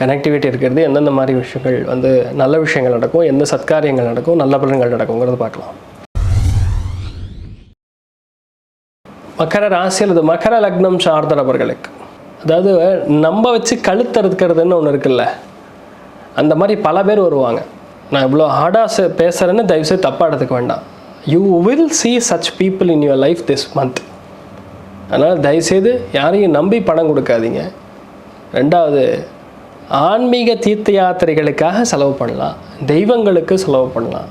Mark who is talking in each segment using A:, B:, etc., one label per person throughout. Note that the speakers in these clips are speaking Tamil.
A: கனெக்டிவிட்டி இருக்கிறது எந்தெந்த மாதிரி விஷயங்கள் வந்து நல்ல விஷயங்கள் நடக்கும் எந்த சத்காரியங்கள் நடக்கும் நல்ல பலன்கள் நடக்குங்கிறத பார்க்கலாம். மகர ராசி அல்லது மகர லக்னம் சார்ந்தவர்களுக்கு அதாவது நம்ம வச்சு கழுத்தறுக்கிறதுன்னு ஒன்று இருக்குல்ல அந்த மாதிரி பல பேர் வருவாங்க. நான் இவ்வளோ ஹார்டாக பேசுகிறேன்னு தயவுசெய்து தப்பாக எடுத்துக்க வேண்டாம். You will see such people in your life this month அதனால் தயவுசெய்து யாரையும் நம்பி பணம் கொடுக்காதீங்க. ரெண்டாவது ஆன்மீக தீர்த்த யாத்திரைகளுக்காக செலவு பண்ணலாம். தெய்வங்களுக்கு செலவு பண்ணலாம்.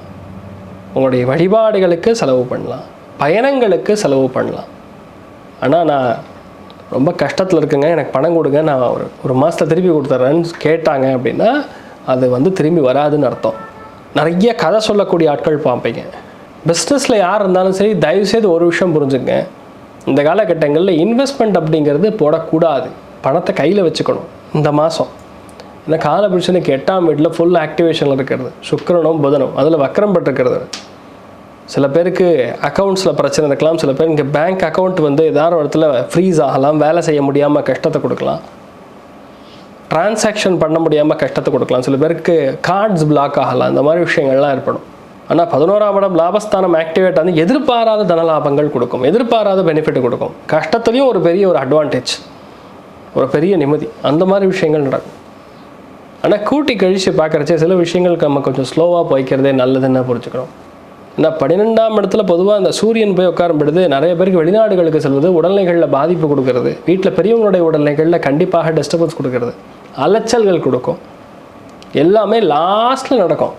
A: உங்களுடைய வழிபாடுகளுக்கு செலவு பண்ணலாம். பயணங்களுக்கு செலவு பண்ணலாம். ஆனால் நான் ரொம்ப கஷ்டத்தில் இருக்குங்க. எனக்கு பணம் கொடுங்க. நான் ஒரு ஒரு மாதத்தை திருப்பி கொடுத்துட்றேன்னு கேட்டாங்க அப்படின்னா அது வந்து திரும்பி வராதுன்னு அர்த்தம். நிறைய கதை சொல்லக்கூடிய ஆட்கள் பார்ப்பீங்க. பிஸ்னஸில் யார் இருந்தாலும் சரி தயவுசெய்து ஒரு விஷயம் புரிஞ்சுங்க இந்த காலகட்டங்களில் இன்வெஸ்ட்மெண்ட் அப்படிங்கிறது போடக்கூடாது. பணத்தை கையில் வச்சுக்கணும். இந்த மாதம் ஏன்னா காலபுருஷனுக்கு எட்டாம் வீட்டில் ஃபுல் ஆக்டிவேஷனில் இருக்கிறது. சுக்கரனும் புதனும். அதில் வக்கரம் பட்டிருக்கிறது சில பேருக்கு அக்கௌண்ட்ஸில் பிரச்சனை இருக்கலாம். சில பேர் இங்கே பேங்க் அக்கௌண்ட் வந்து ஏதாவது ஒரு இடத்துல ஃப்ரீஸ் ஆகலாம். வேலை செய்ய முடியாமல் கஷ்டத்தை கொடுக்கலாம். டிரான்சாக்ஷன் பண்ண முடியாமல் கஷ்டத்தை கொடுக்கலாம். சில பேருக்கு கார்ட்ஸ் பிளாக் ஆகலாம். இந்த மாதிரி விஷயங்கள்லாம் ஏற்படும். ஆனால் பதினோராம் இடம் லாபஸ்தானம் ஆக்டிவேட் வந்து எதிர்பாராத தனலாபங்கள் கொடுக்கும். எதிர்பாராத பெனிஃபிட் கொடுக்கும். கஷ்டத்துலேயும் ஒரு பெரிய ஒரு அட்வான்டேஜ் ஒரு பெரிய நிம்மதி. அந்த மாதிரி விஷயங்கள் நடக்கும். ஆனால் கூட்டி கழித்து பார்க்குறச்சே சில விஷயங்கள் நம்ம கொஞ்சம் ஸ்லோவாக போய்க்கிறதே நல்லதுன்னு புரிஞ்சுக்கணும் ஏன்னா பன்னிரெண்டாம் இடத்துல பொதுவாக அந்த சூரியன் போய் உட்காரும்படுது நிறைய பேருக்கு வெளிநாடுகளுக்கு செல்வது உடல்நிலைகளில் பாதிப்பு கொடுக்கறது. வீட்டில் பெரியவங்களுடைய உடல்நிலைகளில் கண்டிப்பாக டிஸ்டர்பன்ஸ் கொடுக்கறது. அலைச்சல்கள் கொடுக்கும். எல்லாமே லாஸ்ட்டில் நடக்கும்.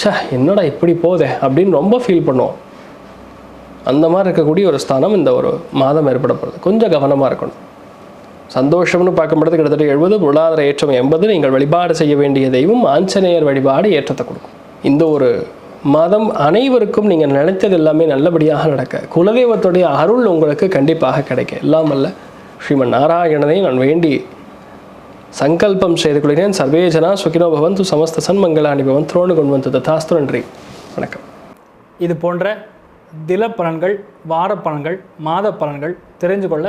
A: சே என்னடா இப்படி போதே அப்படின்னு ரொம்ப ஃபீல் பண்ணுவோம். அந்த மாதிரி இருக்கக்கூடிய ஒரு ஸ்தானம் இந்த ஒரு மாதம் ஏற்படப்படுது கொஞ்சம் கவனமாக இருக்கணும். சந்தோஷம்னு பார்க்கும்பொழுது கிட்டத்தட்ட எழுபது பொருளாதார ஏற்றம் எண்பது நீங்கள் வழிபாடு செய்ய வேண்டிய தெய்வம் ஆஞ்சநேயர் வழிபாடு ஏற்றத்தை கொடுக்கும். இந்த ஒரு மதம் அனைவருக்கும் நீங்கள் நினைத்தது எல்லாமே நல்லபடியாக நடக்க. குலதெய்வத்துடைய அருள் உங்களுக்கு கண்டிப்பாக கிடைக்க. எல்லாம் அல்ல ஸ்ரீமன் நாராயணனை நான் வேண்டி சங்கல்பம் செய்து கொள்கிறேன். சர்வேஜனா சுகினோ பவந்து சமஸ்த சன்மங்களாணி பவன் துரோணு கொண்டு வந்து ததாஸ்து நன்றி. வணக்கம்.
B: இது போன்ற தில பலன்கள் வார பலன்கள் மாத பலன்கள் தெரிஞ்சு கொள்ள